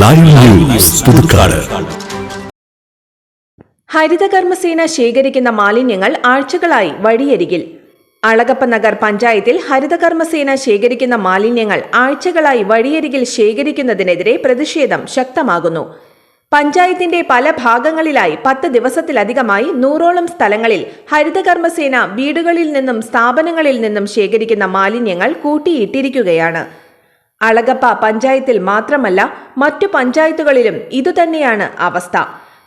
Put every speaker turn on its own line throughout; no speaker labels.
Live news Puthukkad
ഹരിതകർമ്മസേന ശേഖരിക്കുന്ന മാലിന്യങ്ങൾ ആഴ്ചകളായി വഴിയരികിൽ. അളകപ്പ നഗർ പഞ്ചായത്തിൽ ഹരിതകർമ്മസേന ശേഖരിക്കുന്ന മാലിന്യങ്ങൾ ആഴ്ചകളായി വഴിയരികിൽ ശേഖരിക്കുന്നതിനെതിരെ പ്രതിഷേധം ശക്തമാകുന്നു. പഞ്ചായത്തിന്റെ പല ഭാഗങ്ങളിലായി പത്ത് ദിവസത്തിലധികമായി നൂറോളം സ്ഥലങ്ങളിൽ ഹരിതകർമ്മസേന വീടുകളിൽ നിന്നും സ്ഥാപനങ്ങളിൽ നിന്നും ശേഖരിക്കുന്ന മാലിന്യങ്ങൾ കൂട്ടിയിട്ടിരിക്കുകയാണ്. അളഗപ്പ പഞ്ചായത്തിൽ മാത്രമല്ല മറ്റു പഞ്ചായത്തുകളിലും ഇതുതന്നെയാണ് അവസ്ഥ.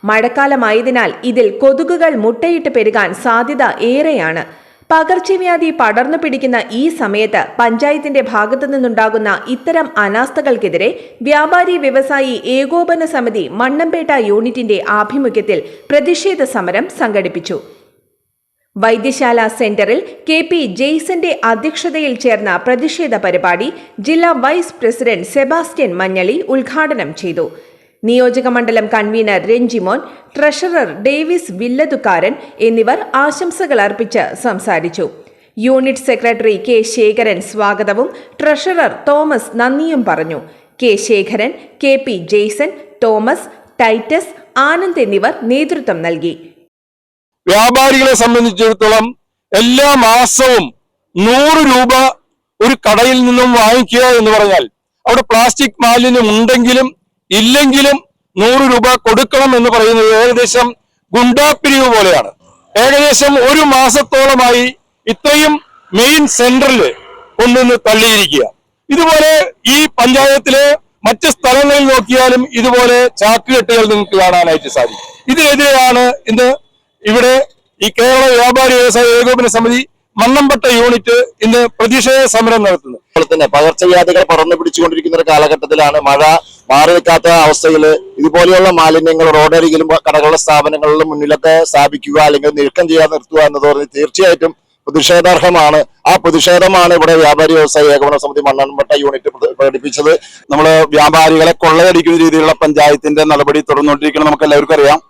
മഴക്കാലമായതിനാൽ ഇതിൽ കൊതുകുകൾ മുട്ടയിട്ട് പെരുകാൻ സാധ്യത ഏറെയാണ്. പകർച്ചവ്യാധി പടർന്നു പിടിക്കുന്ന ഈ സമയത്ത് പഞ്ചായത്തിന്റെ ഭാഗത്തു നിന്നുണ്ടാകുന്ന ഇത്തരം അനാസ്ഥകൾക്കെതിരെ വ്യാപാരി വ്യവസായി ഏകോപന സമിതി മണ്ണമ്പേട്ട യൂണിറ്റിന്റെ ആഭിമുഖ്യത്തിൽ പ്രതിഷേധ സമരം സംഘടിപ്പിച്ചു. വൈദ്യശാല സെന്ററിൽ കെ പി ജെയ്സന്റെ അധ്യക്ഷതയിൽ ചേർന്ന പ്രതിഷേധ പരിപാടി ജില്ലാ വൈസ് പ്രസിഡന്റ് സെബാസ്റ്റ്യൻ മഞ്ഞളി ഉദ്ഘാടനം ചെയ്തു. നിയോജകമണ്ഡലം convener Ranjimon treasurer Davis Villathukkaran എന്നിവർ ആശംസകൾ അർപ്പിച്ച് സംസാരിച്ചു. യൂണിറ്റ് സെക്രട്ടറി കെ ശേഖരൻ സ്വാഗതവും ട്രഷറർ തോമസ് നന്ദിയും പറഞ്ഞു. K Sekharan K P Jaison Thomas Titus Anand എന്നിവർ നേതൃത്വം നൽകി.
വ്യാപാരികളെ സംബന്ധിച്ചിടത്തോളം എല്ലാ മാസവും നൂറ് രൂപ ഒരു കടയിൽ നിന്നും വാങ്ങിക്കുക എന്ന് പറഞ്ഞാൽ അവിടെ പ്ലാസ്റ്റിക് മാലിന്യം ഉണ്ടെങ്കിലും ഇല്ലെങ്കിലും നൂറ് രൂപ കൊടുക്കണം എന്ന് പറയുന്നത് ഏകദേശം ഗുണ്ടാപ്പിരിവ് പോലെയാണ്. ഏകദേശം ഒരു മാസത്തോളമായി ഇത്രയും മെയിൻ സെന്ററിൽ ഒന്നിന്ന് തള്ളിയിരിക്കുക. ഇതുപോലെ ഈ പഞ്ചായത്തിലെ മറ്റ് സ്ഥലങ്ങളിൽ നോക്കിയാലും ഇതുപോലെ ചാക്കുകെട്ടുകൾ നിങ്ങൾക്ക് കാണാനായിട്ട് സാധിക്കും. ഇതിനെതിരെയാണ് ഇന്ന് ഇവിടെ ഈ കേരള വ്യാപാരി വ്യവസായ ഏകോപന സമിതി മണ്ണമ്പട്ട യൂണിറ്റ് ഇന്ന് പ്രതിഷേധ സമരം നടത്തുന്നത്
അതുപോലെ തന്നെ പകർച്ചവ്യാധികൾ പടർന്നു പിടിച്ചുകൊണ്ടിരിക്കുന്ന ഒരു കാലഘട്ടത്തിലാണ് മഴ മാറി നിൽക്കാത്ത അവസ്ഥയിൽ ഇതുപോലെയുള്ള മാലിന്യങ്ങൾ റോഡരികിലും കടകളുടെ സ്ഥാപനങ്ങളിലും മുന്നിലൊക്കെ സ്ഥാപിക്കുക അല്ലെങ്കിൽ നീക്കം ചെയ്യാൻ നിർത്തുക എന്ന് പറഞ്ഞ് തീർച്ചയായിട്ടും പ്രതിഷേധാർഹമാണ്. ആ പ്രതിഷേധമാണ് ഇവിടെ വ്യാപാരി വ്യവസായ ഏകോപന സമിതി മണ്ണമ്പട്ട യൂണിറ്റ് പ്രക- പ്രകടിപ്പിച്ചത്. നമ്മൾ വ്യാപാരികളെ കൊള്ളയടിക്കുന്ന രീതിയിലുള്ള പഞ്ചായത്തിന്റെ നടപടി തുടർന്നുകൊണ്ടിരിക്കണം നമുക്ക് എല്ലാവർക്കും അറിയാം.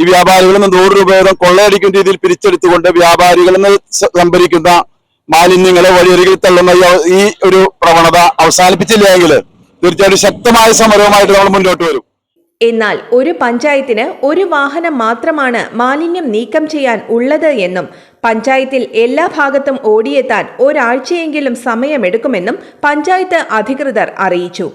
ഈ വ്യാപാരികളിൽ നിന്ന് നൂറ് രൂപ വീതം കൊള്ളയടിക്കുന്ന രീതിയിൽ പിരിച്ചെടുത്തുകൊണ്ട് വ്യാപാരികളിൽ നിന്ന് സംഭരിക്കുന്ന മാലിന്യങ്ങളെ വഴിയരികിൽ തള്ളുന്ന ഈ ഒരു പ്രവണത അവസാനിപ്പിച്ചില്ല എങ്കിൽ തീർച്ചയായിട്ടും ശക്തമായ സമരവുമായിട്ട് നമ്മൾ മുന്നോട്ട് വരും.
എന്നാൽ ഒരു പഞ്ചായത്തിന് ഒരു വാഹനം മാത്രമാണ് മാലിന്യം നീക്കം ചെയ്യാൻ ഉള്ളത് എന്നും പഞ്ചായത്തിൽ എല്ലാ ഭാഗത്തും ഓടിയെത്താൻ ഒരാഴ്ചയെങ്കിലും സമയമെടുക്കുമെന്നും പഞ്ചായത്ത് അധികൃതർ അറിയിച്ചു.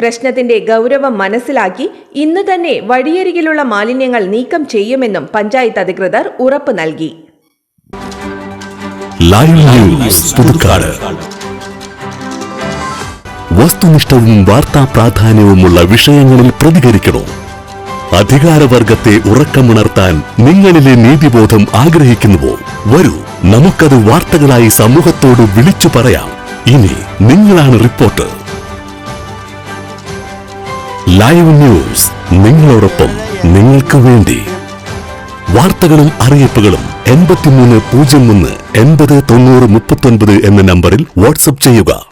പ്രശ്നത്തിന്റെ ഗൗരവം മനസ്സിലാക്കി ഇന്ന് തന്നെ വഴിയരികിലുള്ള മാലിന്യങ്ങൾ നീക്കം ചെയ്യുമെന്നും പഞ്ചായത്ത് അധികൃതർ ഉറപ്പ് നൽകി.
വസ്തുനിഷ്ഠവും വാർത്താ പ്രാധാന്യവുമുള്ള വിഷയങ്ങളിൽ പ്രതികരിക്കണോ? അധികാരവർഗത്തെ ഉറക്കമുണർത്താൻ നിങ്ങളിലെ നീതിബോധം ആഗ്രഹിക്കുന്നുവോ? വരൂ നമുക്കത് വാർത്തകളായി സമൂഹത്തോട് വിളിച്ചു പറയാം. ഇനി നിങ്ങളാണ് റിപ്പോർട്ടർ. ലൈവ് ന്യൂസ് നിങ്ങളോടൊപ്പം നിങ്ങൾക്ക് വേണ്ടി. വാർത്തകളും അറിയിപ്പുകളും എൺപത്തിമൂന്ന് പൂജ്യം ഒന്ന് എൺപത് തൊണ്ണൂറ് മുപ്പത്തൊൻപത് എന്ന നമ്പറിൽ വാട്സപ്പ് ചെയ്യുക.